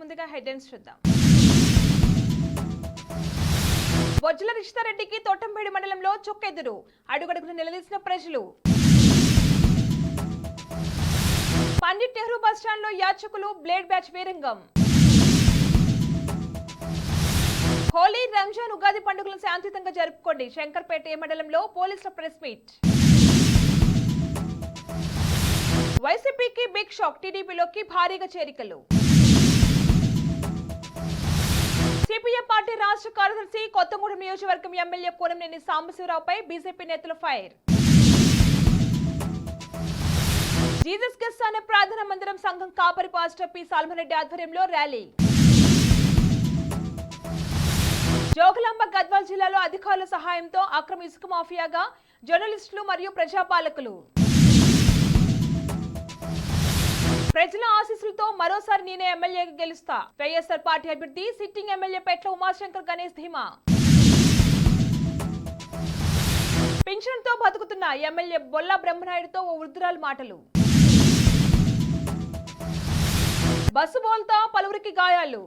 ముందుగా హెడ్లైన్స్ చూద్దాం. బొజ్జల రిషితారెడ్డికి తోటంపేడి మండలంలో చొక్కెదురు. అడుగడుగున నిలదీసిన ప్రజలు. పండిట్ నెహ్రూ బస్టాండ్లో యాచకులు బ్లేడ్ బ్యాచ్ వీరంగం. హోలీ రంజాన్ ఉగాది పండుగలను శాంతియుతంగా జరుపుకోండి. శంకర్పేట ఏ మండలంలో పోలీసుల ప్రెస్ మీట్. వైసీపీకి బిగ్ షాక్ టీడీపీలోకి భారీగా చేరికలు. సిపిఎం పార్టీ రాష్ట్ర కార్యదర్శి కొత్తగూడెం నియోజకవర్గం ఎమ్మెల్యే కోనంనేని సాంబశివరావుపై బీజేపీ నేతల ఫైర్. జీసస్ గెస్ట్ అనే ప్రార్థన మందిరం సంఘం కాపరి పాస్టర్ పి. సాల్మరెడ్డి ఆధ్వర్యంలో ర్యాలీ. జోగులాంబ గద్వాల్ జిల్లాలో అధికారుల సహాయంతో అక్రమ ఇసుక మాఫియాగా జర్నలిస్టులు మరియు ప్రజాపాలకులు. ప్రజల ఆశీస్సులతో మరోసారి నేనే ఎమ్మెల్యేగా గెలుస్తా. వైఎస్ఆర్ పార్టీ అభ్యర్థి సిట్టింగ్ ఎమ్మెల్యే పెట్ల ఉమాశంకర్ గణేష్ ధీమా. పింఛన్తో బతుకుతున్న ఎమ్మెల్యే బొల్ల బ్రహ్మనాయుడుతో ఓ వృద్ధురాలు మాటలు. బస్సు బోల్తా పలువురికి గాయాలు.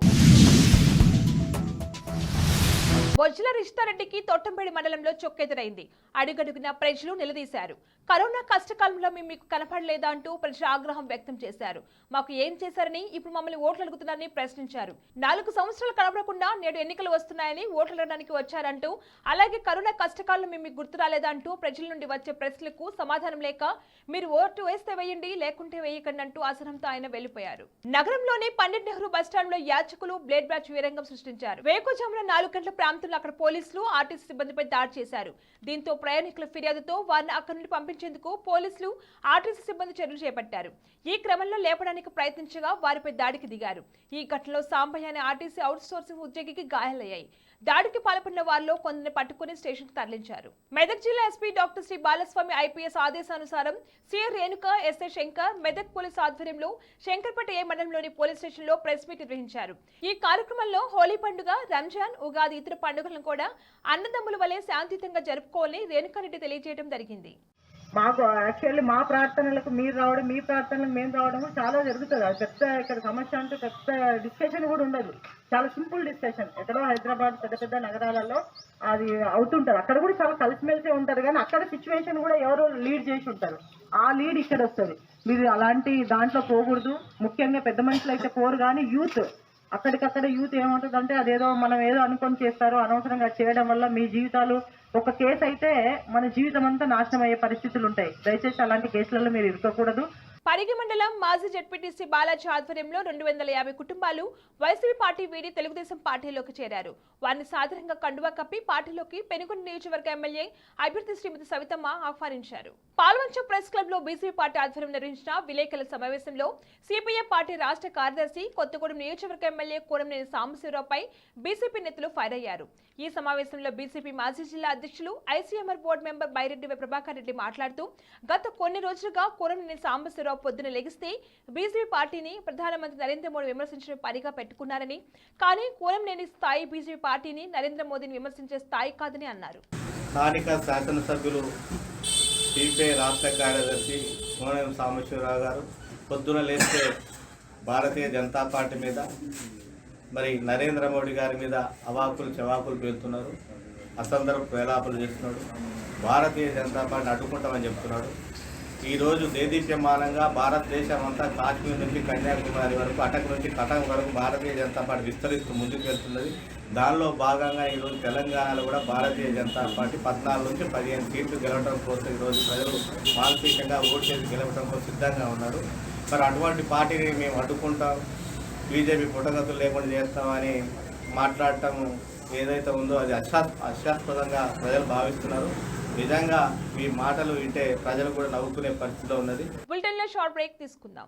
బొజ్జల రిష్తారెడ్డికి తొట్టంపేడి మండలంలో చొక్కెదురైంది. అడుగడుగున ప్రజలు నిలదీశారు. కరోనా కష్టకాలంలో మేము మీకు కనపడలేదా అంటూ ప్రజలు ఆగ్రహం వ్యక్తం చేశారు. మాకు ఏం చేశారని ఇప్పుడు మమ్మల్ని ఓట్లు అడుగుతున్నారని ప్రశ్నించారు. నాలుగు సంవత్సరాలు కనపడకుండా నేడు ఎన్నికలు వస్తున్నాయని ఓట్లు అడగడానికి వచ్చారంటూ అలాగే కరోనా కష్టకాలంలో మేము మీకు గుర్తు రాలేదా అంటూ ప్రజల నుండి వచ్చే ప్రశ్నలకు సమాధానం లేక మీరు ఓటు వేస్తే వేయండి లేకుంటే వేయకండి అంటూ అసహనంతో ఆయన వెళ్ళిపోయారు నగరంలోని పండిట్ నెహ్రూ బస్టాండ్లో యాచకులు బ్లేడ్ బ్యాచ్ వీరంగం సృష్టించారు. వేకుజామున నాలుగు గంటల ప్రాంతంలో అక్కడ పోలీసులు ఆర్టీసీ సిబ్బందిపై దాడి చేశారు. దీంతో ప్రయాణికుల ఫిర్యాదుతో వారిని అక్కడి నుండి పంపించారు. రక్షించేందుకు పోలీసులు ఆర్టీసీ సిబ్బంది చర్యలు చేపట్టారు. ఈ క్రమంలో లేపడానికి ప్రయత్నించగా వారిపై దాడికి దిగారు. ఈ ఘటనలో సాంబయ్య అనే ఆర్టీసీ అవుట్ సోర్సింగ్ ఉద్యోగికి గాయాలయ్యాయి. దాడికి పాల్పడిన వారిలో కొందరిని పట్టుకుని స్టేషన్కు తరలించారు. మెదక్ జిల్లా SP doctor Shri Balaswamy IPS ఆదేశానుసారం C. Renuka SI Shankar Medak police ఆధ్వర్యంలో శంకర్పేట ఏ మండలంలోని పోలీస్ స్టేషన్లో ప్రెస్ మీట్ నిర్వహించారు. ఈ కార్యక్రమంలో హోలీ పండుగ రంజాన్ ఉగాది ఇతర పండుగలను కూడా అన్నదమ్ముల వలె శాంతియుతంగా జరుపుకోవాలని రేణుకారెడ్డి తెలియజేయడం జరిగింది. మాకు యాక్చువల్లీ మా ప్రార్థనలకు మీరు రావడం మీ ప్రార్థనలకు మేము రావడం చాలా జరుగుతుంది. అది పెద్ద ఇక్కడ సమస్య అంటే పెద్ద డిస్కషన్ కూడా ఉండదు. చాలా సింపుల్ డిస్కషన్ ఎక్కడో హైదరాబాద్ పెద్ద పెద్ద నగరాలలో అది అవుతుంటారు అక్కడ కూడా చాలా కలిసిమెలిసి ఉంటారు కానీ అక్కడ సిచ్యువేషన్ కూడా ఎవరో లీడ్ చేసి ఉంటారు. ఆ లీడ్ ఇక్కడ వస్తుంది. మీరు అలాంటి దాంట్లో పోకూడదు. ముఖ్యంగా పెద్ద మనుషులు అయితే పోరు. కానీ యూత్ అక్కడికక్కడ యూత్ ఏముంటుందంటే అదేదో మనం ఏదో అనుకొని చేస్తారు అనవసరంగా చేయడం వల్ల మీ జీవితాలు ఒక కేసు అయితే మన జీవితం అంతా నాశనం అయ్యే పరిస్థితులు ఉంటాయి దయచేసి అలాంటి కేసులలో మీరు ఇరుకోకూడదు. పరిగి మండలం మాజీ జడ్పీటీసీ బాలాజీ ఆధ్వర్యంలో రెండు వందల యాభై కుటుంబాలు వైసీపీ పార్టీ వీడి తెలుగుదేశం పార్టీలోకి చేరారు. వారిని సాధారణంగా కండువా కప్పి పార్టీలోకి పెనుగొండ నియోజకవర్గ ఎమ్మెల్యే అభ్యర్థి శ్రీమతి సవితమ్మ ఆహ్వానించారు. పాల్వంచ ప్రెస్ క్లబ్లో బీసీపీ పార్టీ ఆధ్వర్యం నిర్వహించిన విలేకరుల సమావేశంలో సిపిఎం పార్టీ రాష్ట్ర కార్యదర్శి కొత్తగూడెం నియోజకవర్గ ఎమ్మెల్యే కోరంనేని సాంబశివరావుపై బీసీపీ నేతలు ఫైర్ అయ్యారు. ఈ సమావేశంలో బీసీపీ మాజీ జిల్లా అధ్యక్షులు ICMR board member Byreddy Prabhakar Reddy మాట్లాడుతూ గత కొన్ని రోజులుగా కోరంనేని సాంబశివరావు పొద్దున లెగిస్తే బీజేపీ పార్టీని ప్రధానమంత్రి నరేంద్ర మోడీ విమర్శించిన పనిగా పెట్టుకున్నారని కానీ కూలం లేని స్థాయి బీజేపీ పార్టీని నరేంద్ర మోదీని విమర్శించే స్థాయి కాదని అన్నారు. స్థానిక శాసనసభ్యులు సిపిఐ రాష్ట్ర కార్యదర్శి కోనేం సాంబశివరావు గారు పొద్దున లేస్తే భారతీయ జనతా పార్టీ మీద మరి నరేంద్ర మోడీ గారి మీద అవాకులు చవాకులు పేలుతున్నారు. అసందర్భ వేలాపలు చేస్తున్నాడు. భారతీయ జనతా పార్టీ అడ్డుకుంటామని చెప్తున్నాడు. ఈరోజు దేదీప్యమానంగా భారతదేశం అంతా కాశ్మీర్ నుంచి కన్యాకుమారి వరకు అటక్ నుంచి కటక్ వరకు భారతీయ జనతా పార్టీ విస్తరిస్తూ ముందుకు వెళ్తున్నది. దానిలో భాగంగా ఈరోజు తెలంగాణలో కూడా భారతీయ జనతా పార్టీ పద్నాలుగు నుంచి పదిహేను సీట్లు గెలవడం కోసం ఈరోజు ప్రజలు మానసికంగా ఓటు చేసి గెలవడం కోసం సిద్ధంగా ఉన్నారు. మరి అటువంటి పార్టీని మేము అడ్డుకుంటాం. బీజేపీ పుట్టగతులు లేకుండా చేస్తామని మాట్లాడటం ఏదైతే ఉందో అది అశా అశాస్పదంగా ప్రజలు భావిస్తున్నారు. నిజంగా మీ మాటలు వింటే ప్రజలు కూడా నవ్వుకునే పరిస్థితిలో ఉన్నది. బులెటిన్లో షార్ట్ బ్రేక్ తీసుకుందాం.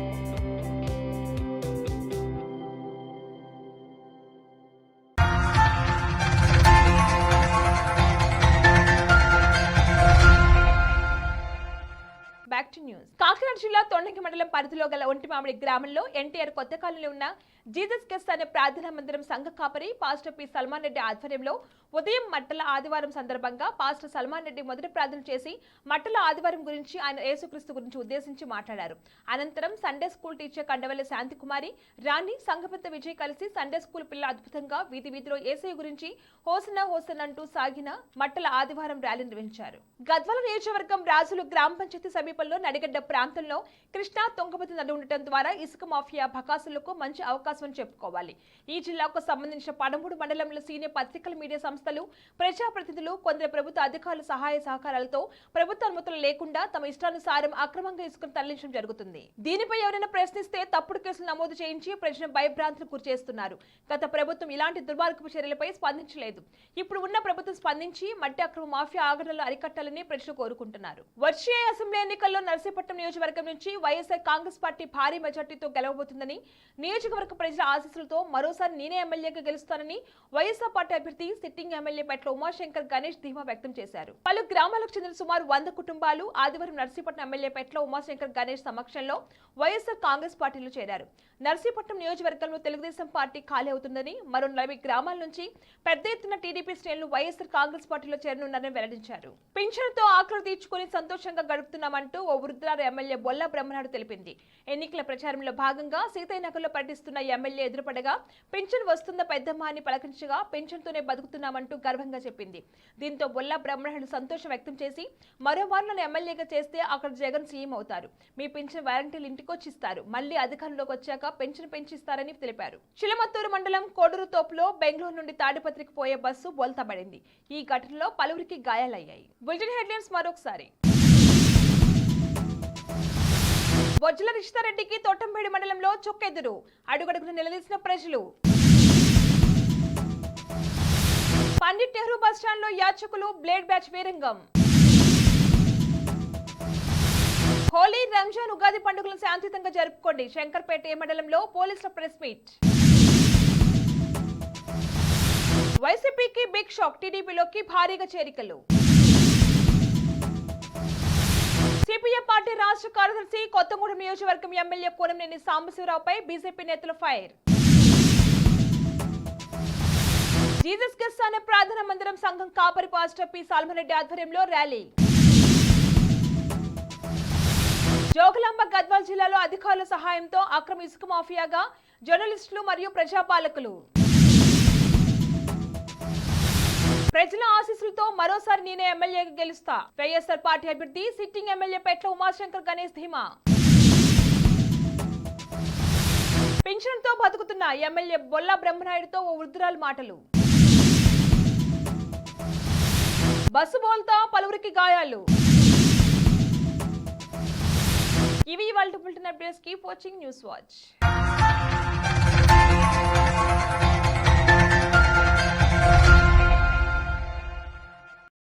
కాకినాడ మండలం పరిధిలో గల ఒంటిమామిడి గ్రామంలో ఎన్టీఆర్ కొత్త కాలనీలో ఉన్న జీసస్ కెస్ అనే ప్రార్థనా మందిరం సంఘ కాపరి పాస్టర్ పి సల్మాన్ రెడ్డి ఆధ్వర్యంలో ఉదయం మట్టల ఆదివారం సందర్భంగా పాస్టర్ సల్మాన్ రెడ్డి మొదటి ప్రార్థన చేసి మట్టల ఆదివారం గురించి ఆయన యేసుక్రీస్తు గురించి ఉద్దేశించి మాట్లాడారు. అనంతరం Sunday school teacher Kandavalli Shantikumari Rani సంఘపెద్ద Vijay కలిసి సండే స్కూల్ పిల్ల అద్భుతంగా వీధి వీధిలో ఏసై గురించి హోసన హోసన్ అంటూ సాగిన మట్టల ఆదివారం ర్యాలీ నిర్వహించారు. గద్వాల నియోజకవర్గం రాజులు గ్రామ పంచాయతీ సమీపంలో నడిగడ్డ ప్రాంతంలో కృష్ణా తుంగభద్ర నది ఉండటం ద్వారా ఇసుక మాఫియా బకాసులకు మంచి అవకాశం చెప్పుకోవాలి. ఈ జిల్లాకు సంబంధించిన పదమూడు మండలంలో సీనియర్ పత్రికల మీడియా సంస్థలు ప్రజాప్రతినిధులు కొందరు ప్రభుత్వ అధికారుల సహాయ సహకారాలతో ప్రభుత్వ అనుమతులు లేకుండా తమ ఇష్టానుసారం అక్రమంగా ఇసుకను తరలించడం జరుగుతుంది. దీనిపై ఎవరైనా ప్రశ్నిస్తే తప్పుడు కేసులు నమోదు చేయించి ప్రజలను భయభ్రాంతులకు గురి చేస్తున్నారు. గత ప్రభుత్వం ఇలాంటి దుర్మార్గపు చర్యలపై స్పందించలేదు. ఇప్పుడు ఉన్న ప్రభుత్వం స్పందించి మట్టి అక్రమ మాఫియా ఆగడలు అరికట్టాలని ప్రజలు కోరుకుంటున్నారు. వచ్చే అసెంబ్లీ ఎన్నికల్లో నర్సీపట్నం నియోజకవర్గం నుంచి వైఎస్ఆర్ కాంగ్రెస్ పార్టీ భారీ మెజార్టీతో గెలవబోతుందని నియోజకవర్గ ప్రజల ఆశీస్సులతో మరోసారి నేనే ఎమ్మెల్యేగా గెలుస్తానని వైఎస్ఆర్ పార్టీ అభ్యర్థి సిట్టింగ్ ఎమ్మెల్యే పెట్ల ఉమాశంకర్ గణేష్ ధీమా వ్యక్తం చేశారు. పలు గ్రామాలకు చెందిన సుమారు వంద కుటుంబాలు ఆదివారం నర్సీపట్నం ఎమ్మెల్యే పెట్ల ఉమాశంకర్ గణేష్ సమక్షంలో వైఎస్ఆర్ కాంగ్రెస్ పార్టీలో చేరారు. నర్సీపట్నం నియోజకవర్గంలో తెలుగుదేశం పార్టీ ఖాళీ అవుతుందని మరో నలభై గ్రామాల నుంచి పెద్ద ఎత్తున టీడీపీ శ్రేణులు వైఎస్ఆర్ కాంగ్రెస్ పార్టీలో చేరనున్నారని వెల్లడించారు. పింఛన్తో ఆకలి తీర్చుకుని సంతోషంగా గడుపుతున్నామంటూ ఓ వృద్ధురాలు ఎమ్మెల్యే బొల్ల బ్రహ్మ బ్రహ్మనాయుడు తెలిపింది. ఎన్నికల ప్రచారంలో భాగంగా సీతయ్యనగర్లో పర్యటిస్తున్న ఎమ్మెల్యే ఎదురుపడగా పెన్షన్ వస్తున్న పెద్దమ్మ అని పలకరించగా పెన్షన్తోనే బతుకుతున్నామంటూ గర్వంగా చెప్పింది. దీంతో బొల్లా బ్రహ్మణుడు సంతోషం వ్యక్తం చేసి మరో వారిని ఎమ్మెల్యేగా చేస్తే అక్కడ జగన్ సీఎం అవుతారు. మీ పెన్షన్ వారంటీలు ఇంటికొచ్చి ఇస్తారు మళ్ళీ అధికారంలోకి వచ్చాక పెన్షన్ పెంచిస్తారని తెలిపారు. చిలమత్తూరు మండలం కోడూరు తోపులో బెంగళూరు నుండి తాడిపత్రికి పోయే బస్సు బోల్తాబడింది. ఈ ఘటనలో పలువురికి గాయాలయ్యాయి. బులెటిన్ హెడ్లైన్స్ మరొకసారి. బొజ్జల రిషితారెడ్డికి తోటంపేడి మండలంలో చొక్కెదురు. అడుగడుగును నిలదీసిన ప్రజలు. పండిట్ నెహ్రూ బస్టాండ్లో యాచకులు బ్లేడ్ బ్యాచ్ వీరంగం. హోలీ రంజాన్ ఉగాది పండుగలను శాంతియుతంగా జరుపుకోండి. శంకర్పేట ఏ మండలంలో పోలీసుల ప్రెస్ మీట్. వైసీపీకి బిగ్ షాక్ టీడీపీలోకి భారీగా చేరికలు. సిపిఎం పార్టీ రాష్ట్ర కార్యదర్శి కొత్తగూడెం నియోజకవర్గం ఎమ్మెల్యే కోనంనేని సాంబశివరావుపై బీజేపీ నేతల ఫైర్. జీసస్ కిస్ అనే ప్రార్థన మందిరం సంఘం కాపరి పాస్టర్ పి. సాల్మరెడ్డి ఆధ్వర్యంలో ర్యాలీ. జోగులాంబ గద్వాల్ జిల్లాలో అధికారుల సహాయంతో అక్రమ ఇసుక మాఫియాగా జర్నలిస్టులు మరియు ప్రజాపాలకులు. ప్రజల ఆశీస్సులతో మరోసారి నేనే ఎమ్మెల్యేగా గెలుస్తా. వైఎస్ఆర్ పార్టీ అభ్యర్థి సిట్టింగ్ ఎమ్మెల్యే పెట్ల ఉమాశంకర్ గణేష్ ధీమా. పింఛన్తో బతుకుతున్న ఎమ్మెల్యే బొల్ల బ్రహ్మనాయుడుతో ఓ వృద్ధురాలు మాటలు. బస్సు బోల్తా పలువురికి గాయాలు. ఇవి వాళ్ళ bulletin updates keep watching news watch